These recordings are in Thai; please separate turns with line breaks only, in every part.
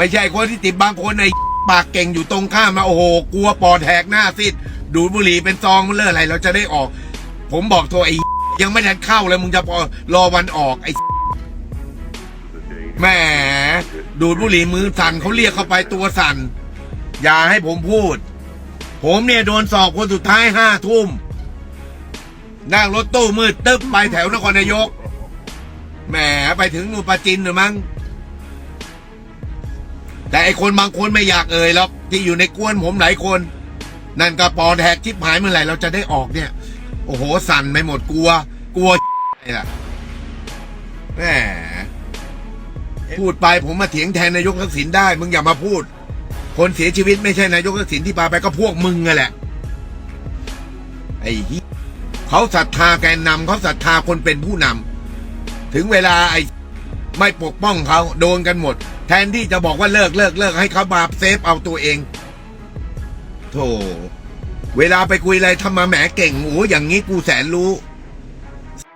ไม่ใช่คนที่ติดบางคนในปากเก่งอยู่ตรงข้ามมาโอ้โหกลัวปอดแหกหน้าซิดดูดบุหรี่เป็นซองมันเลื่ออะไร เราจะได้ออก ผมบอกตัวไอ้ยังไม่ทันเข้าเลยมึงจะพอรอวันออกไอ้แหมดูดบุหรี่มือสั่นเขาเรียกเข้าไปตัวสั่นอย่าให้ผมพูด ผมเนี่ยโดนสอบคนสุดท้ายห้าทุ่มนั่งรถตู้มืดตึ๊บไปแถวนครนายกแหมไปถึงนูนปาจินหรือมั้ง แต่ไอคนบางคนไม่อยากเอ่ยหรอกที่อยู่ในกวนผมหลายคน นั่นก็ปอดแหกชิบหายเมื่อไหร่เราจะได้ออกเนี่ย โอ้โหสั่นไปหมดกลัว กลัวอะไรล่ะแหมพูดไปผมมาเถียงแทนนายกทักษิณได้ มึงอย่ามาพูด คนเสียชีวิตไม่ใช่นายกทักษิณที่พาไปก็พวกมึงอะแหละ ไอ้เหี้ยเขาศรัทธาแกนนำเขาศรัทธาคนเป็นผู้นำถึงเวลาไอ้ ไม่ปกป้องเขาโดนกันหมด แทนที่จะบอกว่าเลิกเลิกเลิกให้เขามาเซฟเอาตัวเองโธ่เวลาไปคุยอะไรทำมาแหมเก่งโอ้อย่างนี้กูแสนรู้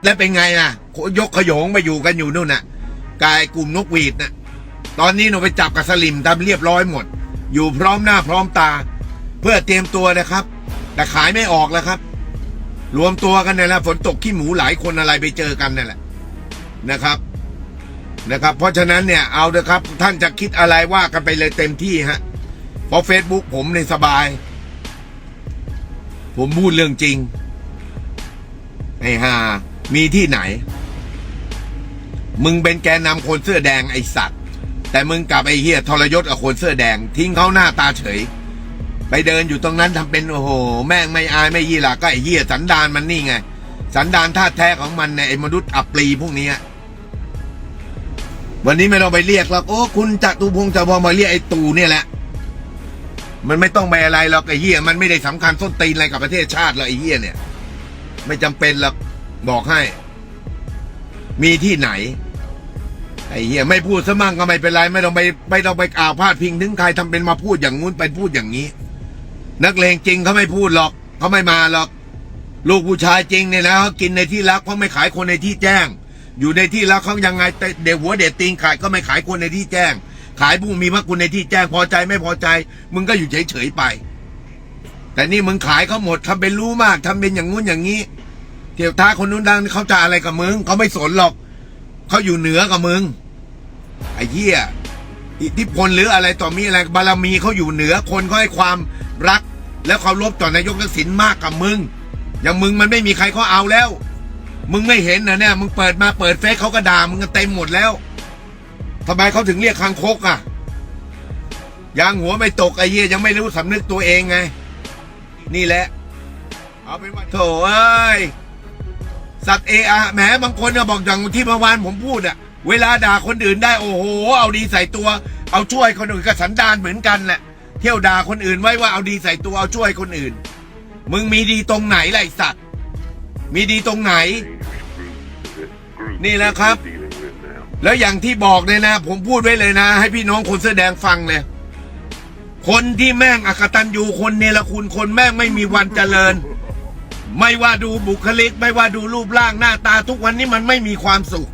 แล้วเป็นไงล่ะ ยกขยงมาอยู่กันอยู่นู่นน่ะ กายกลุ่มนกหวีดนะตอนนี้หนูไปจับกับสลิมทำเรียบร้อยหมด อยู่พร้อมหน้าพร้อมตา เพื่อเตรียมตัวนะครับ แต่ขายไม่ออกแล้วครับ รวมตัวกันนี่แหละฝนตกขี้หมูหลายคนอะไรไปเจอกันนั่นแหละนะครับ นะครับ เพราะฉะนั้นเนี่ยเอาเถอะครับ ท่านจะคิดอะไรว่ากันไปเลยเต็มที่ฮะเพราะเฟซบุ๊กผมในยสบาย ผมพูดเรื่องจริงไอ้ห่ามีที่ไหน มึงเป็นแกนนำคนเสื้อแดงไอสัตว์ แต่มึงกลับไอเฮียทรยศกับคนเสื้อแดง ทิ้งเขาหน้าตาเฉย ไปเดินอยู่ตรงนั้นทำเป็นโอ้โห แม่งไม่อายไม่ยี่หละก็ไอเฮียสันดานมันนี่ไง สันดานท่าแท้ของมันในไอมนุษย์อัปรีพวกนี้ วันนี้ไม่ต้องไปเรียกหรอกโอ้คุณจตุพงศ์จะพอมาเรียกไอตู่เนี่ยแหละ มันไม่ต้องไปอะไรหรอกไอเฮียมันไม่ได้สำคัญส้นตีนอะไรกับประเทศชาติหรอกไอเฮียเนี่ย ไม่จำเป็นหรอกบอกให้ มีที่ไหน ไอ้เหี้ยไม่พูดซะมั่งก็ไม่เป็นไร ไม่ต้องไปไม่ต้องไปกล่าวพาดพิงถึงใครทำเป็นมาพูดอย่างงู้นไปพูดอย่างนี้ นักเลงจริงเขาไม่พูดหรอกเขาไม่มาหรอก ลูกผู้ชายจริงเนี่ยนะเขากินในที่รักเขาไม่ขายคนในที่แจ้ง อยู่ในที่รักเขายังไงแต่เด็กหัวเด็ดตีนขายก็ไม่ขายคนในที่แจ้ง ขายผู้มีพระคุณในที่แจ้งพอใจไม่พอใจ มึงก็อยู่เฉยๆไป แต่นี่มึงขายเขาหมดทำเป็นรู้มากทำเป็นอย่างงู้นอย่างนี้ เที่ยวท้าคนนู้นดังเขาจะอะไรกับมึงเขาไม่สนหรอกเขาอยู่เหนือกับมึงไอ้เหี้ยอิทธิพลหรืออะไรต่อมีอะไรบารมีเขาอยู่เหนือคนเขาให้ความรัก และเคารพต่อนายกทักษิณมากกับมึง อย่างมึงมันไม่มีใครเขาเอาแล้ว มึงไม่เห็นนะเนี่ย มึงเปิดมาเปิดเฟซเขาก็ด่ามึงกันเต็มหมดแล้วทำไมเขาถึงเรียกคางคกอะยางหัวไม่ตกไอ้เหี้ยยังไม่รู้สำนึกตัวเองไง นี่แหละ เอาเป็นว่าโถเอ้ยสัตว์เออะแหมบางคนเนี่ยบอกอย่างที่เมื่อวานผมพูดอะเวลาด่าคนอื่นได้โอ้โห เอาดีใส่ตัว เอาช่วยคนอื่นก็สันดานเหมือนกันแหละเที่ยวด่าคนอื่นไว้ว่าเอาดีใส่ตัวเอาช่วยคนอื่น มึงมีดีตรงไหนล่ะไอสัตว์ มีดีตรงไหน นี่แหละครับ แล้วอย่างที่บอกเลยนะ ผมพูดไว้เลยนะ ให้พี่น้องคนเสื้อแดงฟังเลย คนที่แม่งอกตันยูคนเนรคุณคนแม่งไม่มีวันเจริญ ไม่ว่าดูบุคลิก ไม่ว่าดูรูปร่างหน้าตาทุกวันนี้มันไม่มีความสุข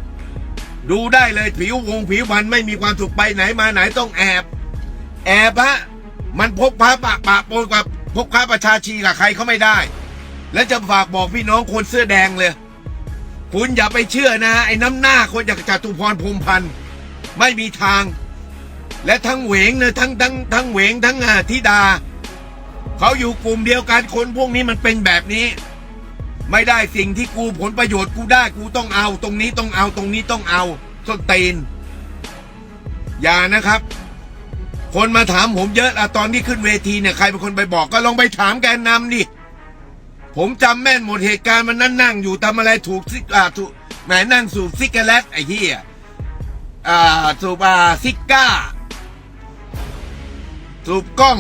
ดูได้เลยผิววงผิวพรรณไม่มีความสุขไปไหนมาไหนต้องแอบ แอบฮะมันพกพาปะปะโปนกับพกพาประชาชีกับใครเขาไม่ได้ และจะฝากบอกพี่น้องคนเสื้อแดงเลย คุณอย่าไปเชื่อนะไอ้น้ำหน้าคนจากจตุพรพรมพันธ์ไม่มีทาง และทั้งเหวงเนี่ยทั้งทั้งทั้งเหวงทั้งอาธิดา เขาอยู่กลุ่มเดียวกันคนพวกนี้มันเป็นแบบนี้ ไม่ได้สิ่งที่กูผลประโยชน์กูได้กูต้องเอา ตรงนี้ต้องเอาตรงนี้ต้องเอาส้นตีนอย่านะครับ คนมาถามผมเยอะอะตอนที่ขึ้นเวทีเนี่ยใครเป็นคนไปบอกก็ลองไปถามแกนนำดิ ผมจำแม่นหมดเหตุการณ์มันนั่งนั่งอยู่ทำอะไรถูกซิกอ่าถูกแหมนั่งสูบซิกเกเลตไอ้เหี้ยอ่าสูบอ่าซิก้า สูบกล้อง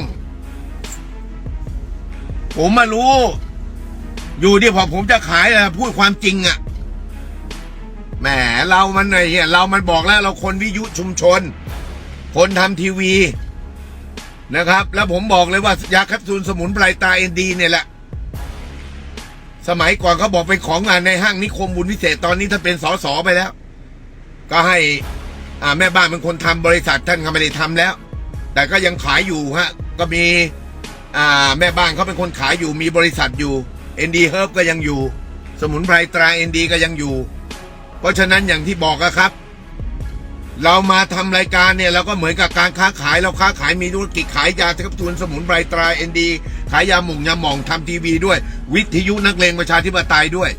ผมมารู้ อยู่ที่พอผมจะขายอะพูดความจริงอะแหมเรามันไอ้เหี้ยเรามันบอกแล้วเราคนวิยุชุมชน คนทำทีวีนะครับ แล้วผมบอกเลยว่ายาแคปซูลสมุนไพรตาเอ็นดีเนี่ยแหละ สมัยก่อนเขาบอกเป็นของงานในห้างนิคมบุญวิเศษตอนนี้ถ้าเป็นสอสอไปแล้ว ก็ให้อ่าแม่บ้านเป็นคนทำบริษัทท่านก็ไม่ได้ทำแล้ว แต่ก็ยังขายอยู่ฮะ ก็มีอ่าแม่บ้านเขาเป็นคนขายอยู่มีบริษัทอยู่ ND Herb ก็ยังอยู่ สมุนไพรตรา ND ก็ยังอยู่ เพราะฉะนั้นอย่างที่บอกอะครับ เรามาทำรายการเนี่ยเราก็เหมือนกับการค้าขายเราค้าขายมีธุรกิจขายยาแคปซูลสมุนไพรตรา ND ขายยาหม่งยาหม่องทำทีวีด้วย วิทยุนักเลงประชาธิปไตยด้วย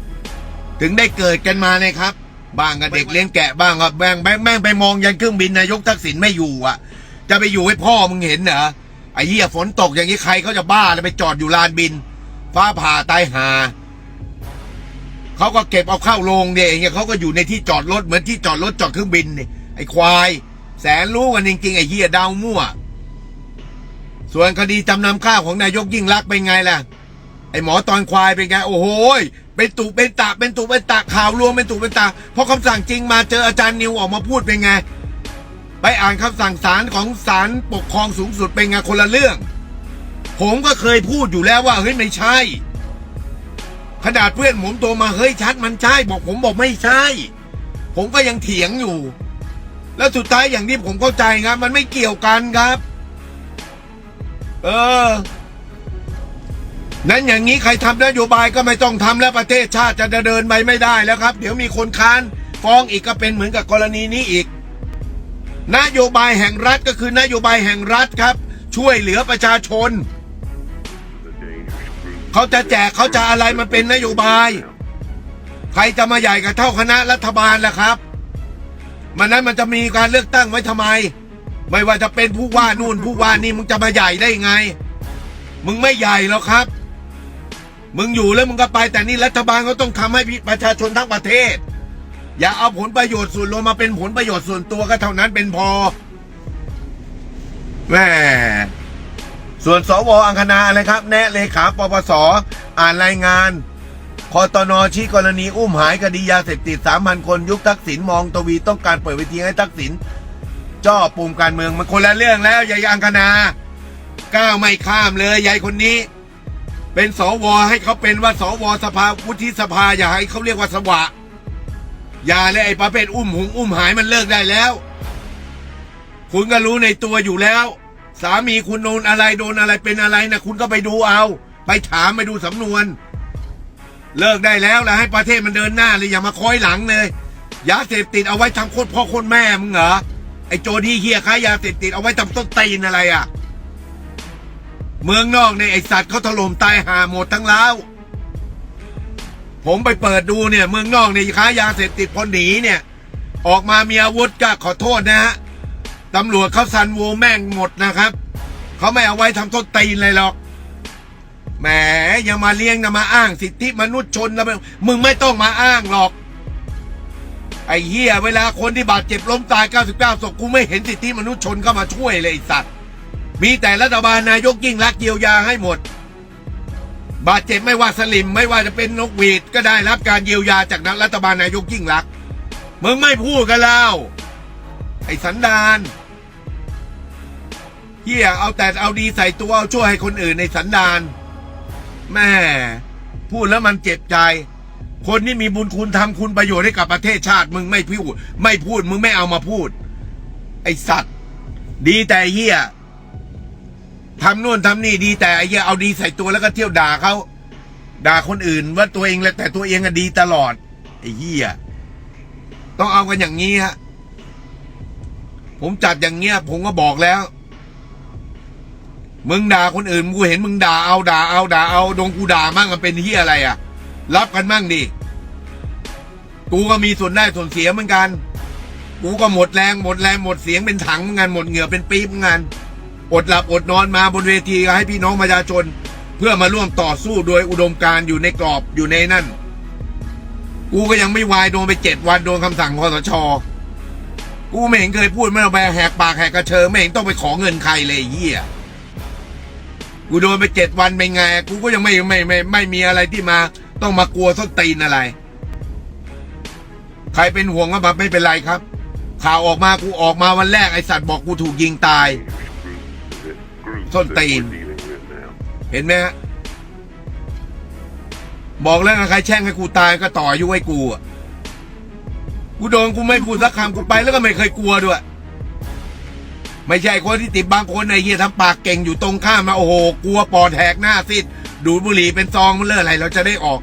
ถึงได้เกิดกันมาเนี่ยครับบ้างก็เด็กเลี้ยงแกะบ้างก็แม่งแม่งแม่งไปมองยันเครื่องบินนายกทักษิณไม่อยู่อะ จะไปอยู่ให้พ่อมึงเห็นเหรอไอ้เหี้ยฝนตกอย่างนี้ใครเขาจะบ้าเลยไปจอดอยู่ลานบิน ฟ้าผ่าตายหาเขาก็เก็บเอาเข้าโรงเนี่ยเงี้ยเขาก็อยู่ในที่จอดรถเหมือนที่จอดรถจอดเครื่องบินเนี่ไอ้ควาย แสนรู้กันจริงๆ ไอ้เหี้ยดาวมั่ว ส่วนคดีจำนำข้าวของนายกยิ่งรักเป็นไงล่ะ ไอ้หมอตอนควายเป็นไง โอ้โหเป็นตุเป็นตะเป็นตุเป็นตะข่าวรวมเป็นตุเป็นตะพอคำสั่งจริงมาเจออาจารย์นิวออกมาพูดเป็นไง ไปอ่านคำสั่งศาลของศาลปกครองสูงสุดเป็นไงคนละเรื่อง ผมก็เคยพูดอยู่แล้วว่าเฮ้ยไม่ใช่ขนาดเพื่อนผมโทรมาเฮ้ยชัดมันใช่บอกผมบอกไม่ใช่ ผมก็ยังเถียงอยู่ แล้วสุดท้ายอย่างที่ผมเข้าใจครับ มันไม่เกี่ยวกันครับ เออ นั้นอย่างนี้ใครทำนโยบายก็ไม่ต้องทำแล้วประเทศชาติจะเดินไปไม่ได้แล้วครับ เดี๋ยวมีคนค้านฟ้องอีกก็เป็นเหมือนกับกรณีนี้อีก นโยบายแห่งรัฐก็คือนโยบายแห่งรัฐครับ ช่วยเหลือประชาชน เขาจะแจกเขาจะอะไรมันเป็นนโยบาย ใครจะมาใหญ่กับเท่าคณะรัฐบาลล่ะครับ มันนั้นมันจะมีการเลือกตั้งไว้ทำไม ไม่ว่าจะเป็นผู้ว่านู่นผู้ว่านี่มึงจะมาใหญ่ได้ไง มึงไม่ใหญ่หรอกครับ มึงอยู่แล้วมึงก็ไป แต่นี่รัฐบาลเขาต้องทำให้ประชาชนทั้งประเทศ อย่าเอาผลประโยชน์ส่วนรวมมาเป็นผลประโยชน์ส่วนตัวก็เท่านั้นเป็นพอแม่ส่วนสวอังคณาอะไรครับ แนะเลขาปปสอ่านรายงาน คอตนชี้กรณีอุ้มหายคดียาเสพติดสามพันคนยุคทักษิณมองตวีต้องการเปิดเวทีให้ทักษิณจ่อปุ่มการเมืองมันคนละเรื่องแล้วยายอังคณาก้าวไม่ข้ามเลยยายคนนี้ เป็นสวให้เขาเป็นว่าสวสภาวุฒิสภาอย่าให้เขาเรียกว่าสวะอย่าเลยไอ้ประเภทอุ้มหงอุ้มหายมันเลิกได้แล้ว คุณก็รู้ในตัวอยู่แล้ว สามีคุณโดนอะไรโดนอะไรเป็นอะไรนะคุณก็ไปดูเอา ไปถามไปดูสำนวน เลิกได้แล้วแล้วให้ประเทศมันเดินหน้าเลยอย่ามาคอยหลังเลยยาเสพติดเอาไว้ทำโคตรพ่อโคตรแม่มึงเหรอไอ้โจดีเฮียค้ายาเสพติดเอาไว้ทำต้นตีนอะไรอะ เมืองนอกในยไอสัตว์เขาถล่มตายหาหมดทั้งแล้วผมไปเปิดดูเนี่ย เมืองนอกเนี่ยค้ายาเสพติดพอหนีเนี่ย ออกมามีอาวุธก็ขอโทษนะฮะตำรวจเขาซันโวแม่งหมดนะครับเขาไม่เอาไว้ทำต้นตีนเลยหรอก แหมอย่ามาเลี้ยงนะมาอ้างสิทธิมนุษยชนนะมึงไม่ต้องมาอ้างหรอก ไอ้เหี้ยเวลาคนที่บาดเจ็บล้มตาย 99ศพกูไม่เห็นสิทธิมนุษยชนเข้ามาช่วยเลยไอ้สัตว์ มีแต่รัฐบาลนายกยิ่งรักเยียวยาให้หมด บาดเจ็บไม่ว่าสลิมไม่ว่าจะเป็นนกหวีดก็ได้รับการเยียวยาจากนักรัฐบาลนายกยิ่งรักมึงไม่พูดกันแล้วไอ้สันดานเฮียเอาแต่เอาดีใส่ตัวเอาช่วยให้คนอื่นในสันดาน แม่พูดแล้วมันเจ็บใจ คนที่มีบุญคุณทำคุณประโยชน์ให้กับประเทศชาติ มึงไม่พูด ไม่พูดมึงไม่เอามาพูด ไอสัตว์ ดีแต่เฮียทำนู่นทำนี่ดีแต่ไอ้เฮียเอาดีใส่ตัวแล้วก็เที่ยวด่าเขาด่าคนอื่นว่าตัวเองแล้วแต่ตัวเองอะดีตลอดไอ้เฮียต้องเอากันอย่างนี้ฮะผมจัดอย่างเงี้ย ผมก็บอกแล้ว มึงด่าคนอื่นกูเห็นมึงด่าเอาด่าเอาด่าเอาโดนกูด่ามั่งมันเป็นเฮียอะไรอะ รับกันมั่งดิกูก็มีส่วนได้ส่วนเสียเหมือนกัน กูก็หมดแรงหมดแรงหมดเสียงเป็นถังเหมือนกันหมดเหงื่อเป็นปี๊บเหมือนกันอดหลับอดนอนมาบนเวทีก็ให้พี่น้องประชาชน เพื่อมาร่วมต่อสู้โดยอุดมการณ์อยู่ในกรอบอยู่ในนั่น กูก็ยังไม่วายโดนไปเจ็ดวันโดนคำสั่งคอสชกูไม่เห็นเคยพูดไม่เอาไปแหกปากแหกกระเชอไม่เห็นต้องไปขอเงินใครเลยเหี้ย กูโดนไปเจ็ดวันเป็นไง กูก็ยังไม่ไม่ไม่ไม่ไม่มีอะไรที่มา ต้องมากลัวส้นตีนอะไร ใครเป็นห่วงก็แบบไม่เป็นไรครับ ข่าวออกมากูออกมาวันแรกไอสัตว์บอกกูถูกยิงตาย ส้นตีน เห็นไหมฮะบอกแล้วนะใครแช่งให้กูตายก็ต่ออายุให้กูอะกูโดนกูไม่พูดสักคำกูไปแล้วก็ไม่เคยกลัวด้วย ไม่ใช่คนที่ติดบางคนไอ้เหี้ยทำปากเก่งอยู่ตรงข้ามมาโอ้โหกลัวปอดแหกหน้าซิดดูดบุหรี่เป็นซองมันเลื่ออะไรเราจะได้ออก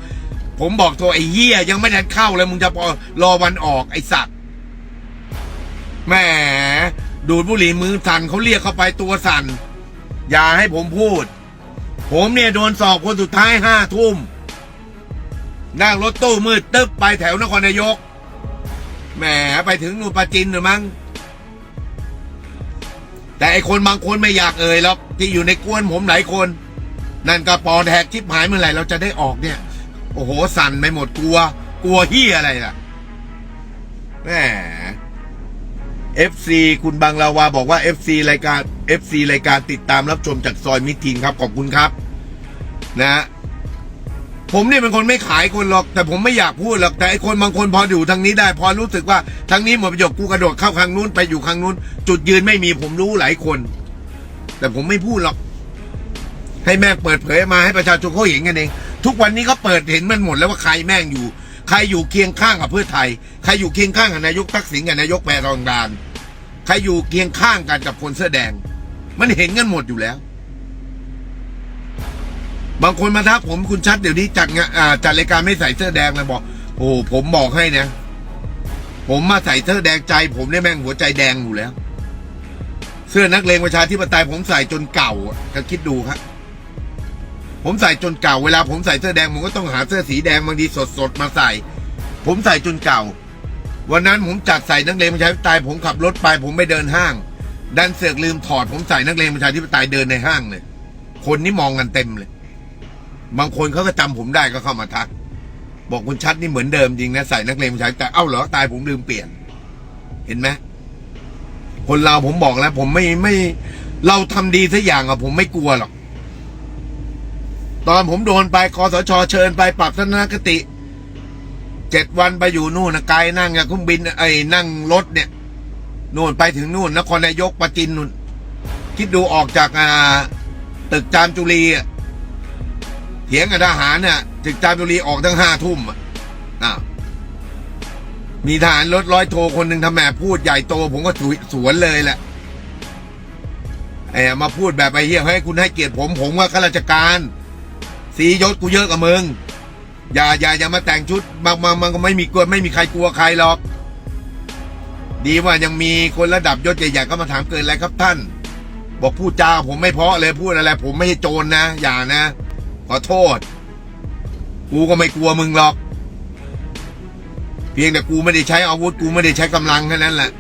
ผมบอกตัวไอ้เหี้ยยังไม่ทันเข้าเลยมึงจะพอรอวันออกไอ้สัตว์แหมดูดบุหรี่มือสั่นเขาเรียกเข้าไปตัวสั่นอย่าให้ผมพูด ผมเนี่ยโดนสอบคนสุดท้ายห้าทุ่มนั่งรถตู้มืดตึ๊บไปแถวนครนายกแหมไปถึงนูนปาจินหรือมั้ง แต่ไอคนบางคนไม่อยากเอ่ยหรอกที่อยู่ในกวนผมหลายคน นั่นก็ปอดแหกชิบหายเมื่อไหร่เราจะได้ออกเนี่ย โอ้โหสั่นไปหมดกลัว กลัวเฮียอะไรล่ะแหม FC คุณบางลาวาบอกว่า FC รายการ FC รายการติดตามรับชมจากซอยมิตรทีนครับ ขอบคุณครับ นะ ผมเนี่ยเป็นคนไม่ขายคนหรอก แต่ผมไม่อยากพูดหรอกแต่ไอคนบางคนพออยู่ทางนี้ได้ พอรู้สึกว่าทางนี้หมดประโยชน์กูกระโดดเข้าทางนู้นไปอยู่ทางนู้น จุดยืนไม่มีผมรู้หลายคน แต่ผมไม่พูดหรอก ให้แม่งเปิดเผยมาให้ประชาชนเขาเห็นกันเอง ทุกวันนี้เขาเปิดเห็นมันหมดแล้วว่าใครแม่งอยู่ ใครอยู่เคียงข้างกับเพื่อไทย ใครอยู่เคียงข้างกับนายกทักษิณกับนายกแพรทองดานใครอยู่เคียงข้างกันกับคนเสื้อแดง มันเห็นกันหมดอยู่แล้ว บางคนมาทักผมคุณชัดเดี๋ยวนี้จัดงานอ่าจัดรายการไม่ใส่เสื้อแดงเลยบอก โอ้ผมบอกให้นะ ผมมาใส่เสื้อแดงใจ ผมเนี่ยแม่งหัวใจแดงอยู่แล้ว เสื้อนักเลงประชาธิปไตยผมใส่จนเก่าก็คิดดูครับผมใส่จนเก่าเวลาผมใส่เสื้อแดงผมก็ต้องหาเสื้อสีแดงบางทีสดๆมาใส่ ผมใส่จนเก่า วันนั้นผมจัดใส่นักเลงประชาธิปไตยผมขับรถไป ผมไม่เดินห้าง ดันเสือกลืมถอด ผมใส่นักเลงประชาธิปไตยเดินในห้างเลยคนนี่มองกันเต็มเลย บางคนเขาก็จำผมได้ก็เข้ามาทัก บอกคุณชัดนี่เหมือนเดิมจริงนะใส่นักเลงประชาธิปไตยเอ้าเหรอตายผมลืมเปลี่ยน เห็นไหมคนเราผมบอกแล้ว ผมไม่ไม่ เราทำดีสักอย่างอะผมไม่กลัวหรอก ตอนผมโดนไปคอสชเชิญไปปรับทัศนคติเจ็ดวันไปอยู่นู่นนะไกลนั่งกับเครื่องบินไอ้นั่งรถเนี่ยนู่นไปถึงนู่นนครนายกปราจินนู่นคิดดูออกจากอ่าตึกจามจุรีอะ เถียงกับทหารเนี่ยตึกจามจุรีออกทั้งห้าทุ่มอะมีทหารรถร้อยโทคนหนึ่งทำแหมพูดใหญ่โต ผมก็สวนเลยแหละไอ้มาพูดแบบไอ้เหี้ยให้คุณให้เกียรติผมผมว่าข้าราชการสียศกูเยอะกับมึงอย่าอย่าอย่ามาแต่งชุดบางบางมันก็ไม่มีกลัวไม่มีใครกลัวใครหรอก ดีว่ายังมีคนระดับยศใหญ่ๆก็มาถามเกิดอะไรครับท่าน บอกพูดจาผมไม่เพาะเลยพูดอะไร ผมไม่ใช่โจรนะ อย่านะ ขอโทษ กูก็ไม่กลัวมึงหรอก เพียงแต่กูไม่ได้ใช้อาวุธกูไม่ได้ใช้กำลังแค่นั้นแหละ